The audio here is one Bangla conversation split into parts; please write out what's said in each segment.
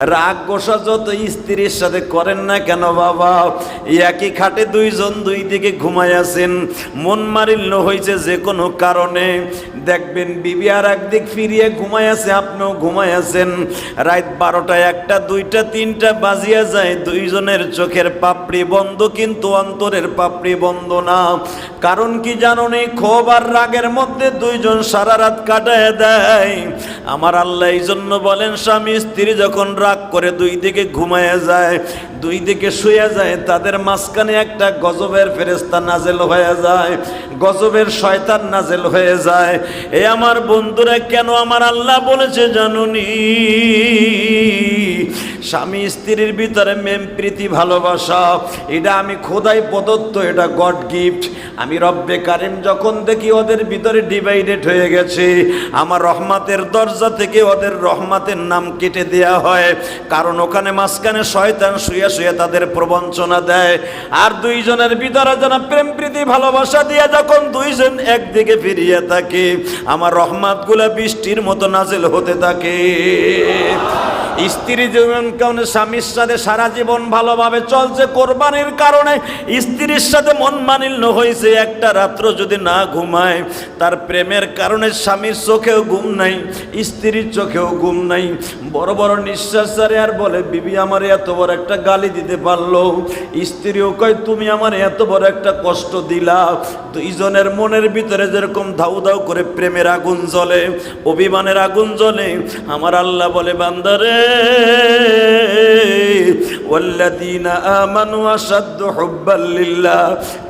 রাগ গোসা যত স্ত্রীর সাথে করেন না কেন বাবা? একই খাটে দুইজন দুই দিকে ঘুমায় আছেন। মন মারিল্য হয়েছে যে কোনো কারণে। দেখবেন বিবি আর একদিক ফিরিয়ে ঘুমায় আছে, আপনিও ঘুমায় আছেন। রাত বারোটা, একটা, দুইটা, তিনটা বাজিয়া যায়। দুইজনের চোখের পাপড়ি বন্ধ, কিন্তু অন্তরের পাপড়ি বন্ধ না। কারণ কি জানো নেই ক্ষোভ আর রাগের মধ্যে দুইজন সারা রাত কাটায় দেয়। আমার আল্লাহ এই জন্য বলেন, স্বামী, স্ত্রী যখন রাগ করে দুই দিকে ঘুমায় যায়। দুই দিকে শুয়ে যায়, তাদের মাঝখানে একটা গজবের ফেরেস্তা নাজেল হয়ে যায়, গজবের শয়তান নাজেল হয়ে যায়। এ আমার বন্ধুরা, কেন আমার আল্লাহ বলেছে জানুনি? স্বামী স্ত্রীর ভিতরে মেম প্রীতি, ভালোবাসা, এটা আমি খোদাই প্রদত্ত, এটা গড গিফট। আমি রব্বে কারিম যখন দেখি ওদের ভিতরে ডিভাইডেড হয়ে গেছে, আমার রহমাতের দরজা থেকে ওদের রহমাতের নাম কেটে দেয়া হয়, কারণ ওখানে মাঝখানে শয়তান শুয়ে শুয়ে তাদের প্রবঞ্চনা দেয়। আর দুইজনের ভিতরে যেন প্রেম প্রীতি, ভালোবাসা দিয়ে যখন দুইজন একদিকে ফিরিয়ে থাকে, আমার রহমাতগুলা বৃষ্টির মতো নাজেল হতে থাকে। স্ত্রী জীবন কারণে স্বামীর সাথে সারা জীবন ভালোভাবে চলছে, কোরবানির কারণে স্ত্রীর সাথে মন মানিল্য হয়েছে। একটা রাত্র যদি না ঘুমায়, তার প্রেমের কারণে স্বামীর চোখেও ঘুম নাই, স্ত্রীর চোখেও ঘুম নাই। বড় বড় নিঃশ্বাস ছাড়ে আর বলে, বিবি, আমার এত বড় একটা গালি দিতে পারল। স্ত্রীও কয়, তুমি আমার এত বড় একটা কষ্ট দিলা। দুইজনের মনের ভিতরে যেরকম ধাউ ধাউ করে প্রেমের আগুন জ্বলে, অভিমানের আগুন জ্বলে। আমার আল্লাহ বলে, বান্দারে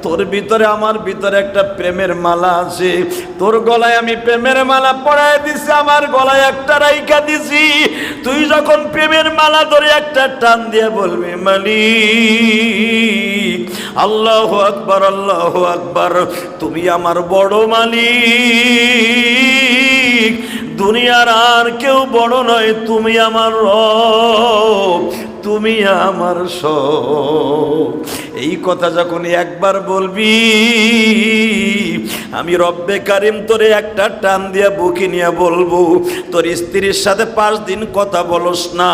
তোর ভিতরে আমার ভিতরে একটা প্রেমের মালা আছে। তোর গলায় আমি প্রেমের মালা পরায় দিছি, আমার গলায় একটা রাইকা দিছি। তুই যখন প্রেমের মালা ধরে একটা টান দিয়ে বলবি, মালিক, আল্লাহ আকবার আল্লাহ আকবার, তুমি আমার বড় মালিক। দুনিয়ার আর কেউ বড় নয় তুমি আমার রব। তুমি আমার সব। এই কথা যখন একবার বলবি, আমি রব্বে কারিম তোরে একটা টান দিয়া বুকে নিয়ে বলব, তোর স্ত্রীর সাথে পাঁচ দিন কথা বলস না।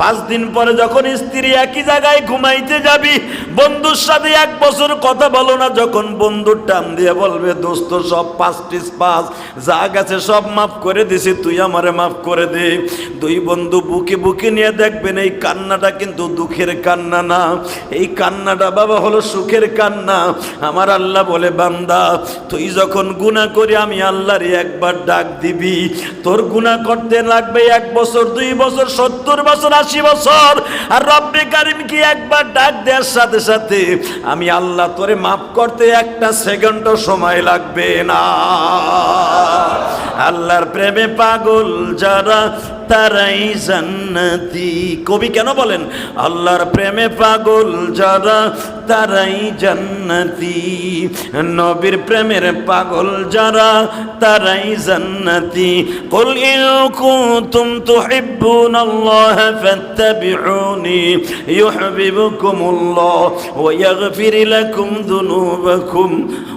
পাঁচ দিন পরে যখন স্ত্রী একই জায়গায় ঘুমাইতে যাবি, বন্ধুর সাথে এক বছর কথা বলো না, যখন বন্ধুর টান দিয়ে বলবে, দোস্ত, সব পাঁচ টিস পাঁচ, যা গেছে সব মাফ করে দিছি, তুই আমারে মাফ করে দে। দুই বন্ধু বুকে বুকে নিয়ে দেখবেন এই কান্নাটা কিন্তু দুঃখের কান্না না। এই কান্নাটা বাবা হলো সুখের কান্না। আমার আল্লাহ বলে, বান্দা, তুই যখন গুণা করি আমি আল্লাহর একবার ডাক দিবি। তোর গুণা করতে লাগবে এক বছর, দুই বছর, সত্তর বছর, আশি বছর। আর রব্বে কারিম কি একবার ডাক দেওয়ার সাথে সাথে আমি আল্লাহ তোরে মাফ করতে একটা সেকেন্ডও সময় লাগবে না। আল্লাহর প্রেমে পাগল যারা তারাই জান্নাতি কবি কেন বলেন আল্লাহর প্রেমে পাগল যারা তারাই জান্নাতি নবীর প্রেমের পাগল যারা তারাই জান্নাতি قل إن كنتم تحبون الله فاتبعوني يحببكم الله ويغفر لكم ذنوبكم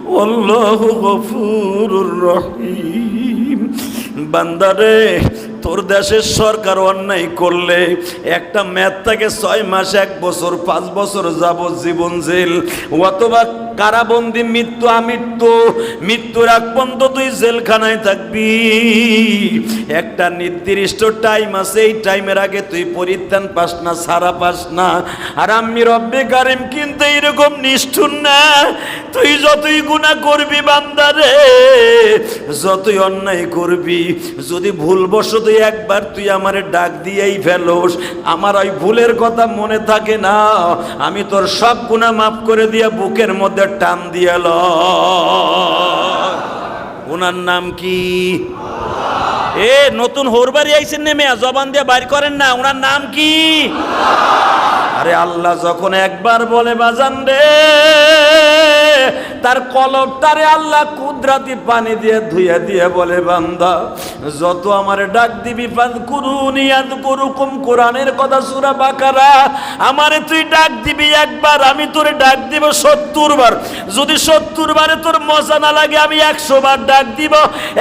والله غفور رحيم বান্দারে তোর দেশের সরকার অন্যায় করলে একটা ম্যাথ থাকে ছয় মাস, এক বছর, পাঁচ বছর যাব জীবন জেল, অথবা কারাবন্দি, মৃত্যু আমৃত্যু, মৃত্যুর আগ পর্যন্ত তুই জেলখানায় থাকবি। একটা নির্দিষ্ট টাইম আছে, এই টাইমের আগে তুই পরিত্রাণ পাস না, সারা পাস না। আর আমি রব্বে কারিম কিন্তু এইরকম নিষ্ঠুর না। তুই যতই গুণা করবি বান্দারে যতই অন্যায় করবি, যদি ভুলবশত একবার তুই আমারে ডাক দিয়েই ফেলোস, আমার ওই ভুলের কথা মনে থাকে না। আমি তোর সব গুণা মাফ করে দিয়ে বুকের মধ্যে টান ওনার নাম কি? এ, নতুন হোরবাড়ি আইসেন নেমে জবান দিয়ে বাইর করেন না ওনার নাম কি? আরে আল্লাহ যখন একবার বলে বাজান রে। তার কলবটারে আল্লাহ কুদরাতি পানি দিয়ে ধুয়ে দিয়ে বলে, বান্দা, যত আমার ডাক দিবি পান কুরুনি আদ কুরুকুম কোরআনের কথা সুরা বাকারা, আমারে তুই ডাক দিবি একবার, আমি তোরে ডাক দিব সত্তর বার। যদি সত্তর বারে তোর মজা না লাগে, আমি একশো বার ডাক দিব।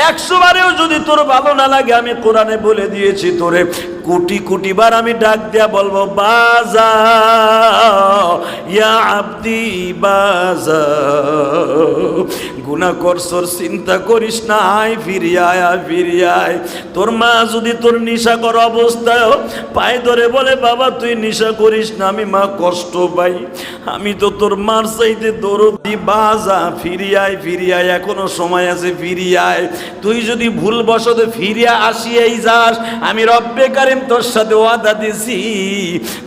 একশো বারেও যদি তোর ভালো না লাগে, আমি কোরআনে বলে দিয়েছি তোরে। কোটি কোটি বার আমি ডাক দিয়া বলব, বাজা ইয়া আব্দি বাজা করছর, চিন্তা করিস না, আয় ফিরিয়ে আয় আয় তোর মা যদি তোর নিশা কর অবস্থায় ধরে বলে, বাবা, তুই নিশা করিস না, আমি মা কষ্ট পাই। আমি তো তোর মার চাইতে দরদি বাজা ফিরিয়ায় ফিরিয়ায় এখনও সময় আছে ফিরিয়ায় তুই যদি ভুল বসতে ফিরিয়া আসিয়াই যাস, আমি রব্বে কারিম তোর সাথে ওয়াদা দিছি।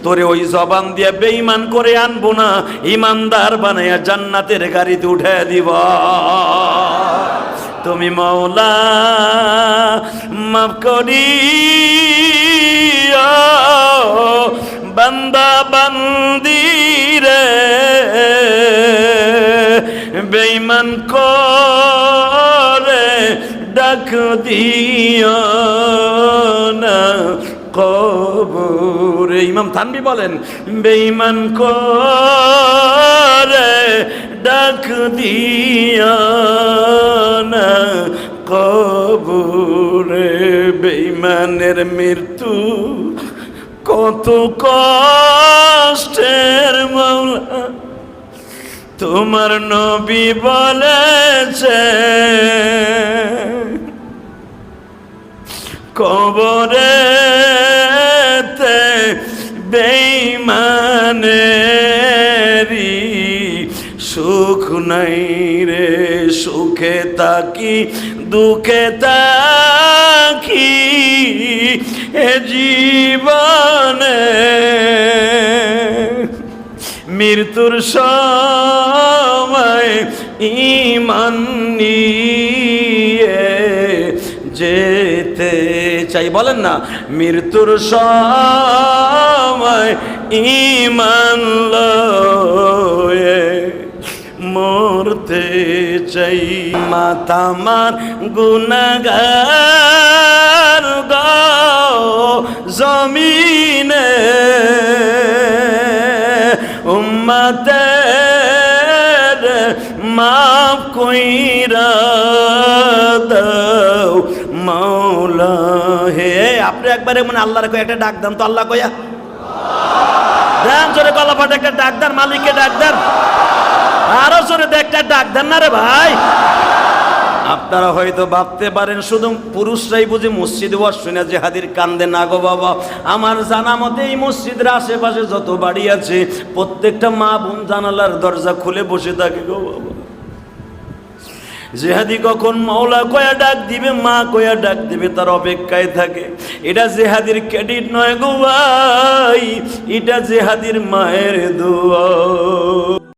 তোরে ওই জবান দিয়ে বেইমান করে আনব। না, ইমানদার বানাইয়া জান্নাতের গাড়িতে উঠে দিব। তুমি মৌলা, মাফ করি বান্দা বান্দি রে, বেঈমান করে ডাক দিও না। কবরে। ইমাম থানবি বলেন, বেঈমান করে, ডাক দিয়া না, কবরে বেঈমানের মৃত্যু কত কষ্টের মাওলা। তোমার নবী বলেছে কবরে বেইমানেরি সুখ নাই রে, সুখে তাকি দুঃখে তাকি এ জীবনে। মৃত্যুর সময় ইমান নিয়ে যেতে চাই। বলেন না, মৃত্যুর সময় ইমান লয়ে মরতে চাই। মাতামার গুনাগার গাও জমিনে। উম্মতের মাফ কইরা দাও। মাওলা হে। আপনি একবারে মানে আল্লাহর কই একটা ডাক দাম তো আল্লাহ কইয়া দেন জোরে গলা ফাটে একটা ডাক দেন মালিককে ডাক দেন। আরও জোরে একটা ডাক দেন না রে ভাই। আপনারা হয়তো ভাবতে পারেন শুধু পুরুষরাই বুঝি মসজিদে ওয়াজ শুনে যে হাদির কান্দে না গো বাবা আমার জানা মতে এই মসজিদের আশেপাশে যত বাড়ি আছে প্রত্যেকটা মা বোন জানালার দরজা খুলে বসে থাকে গো বাবা। জেহাদি কখন মাওলা কয়া ডাক দিবে, মা কয়া ডাক দিবে, তার অপেক্ষায় থাকে। এটা জেহাদির ক্রেডিট নয় গো ভাই, এটা জেহাদির মায়ের দোয়া।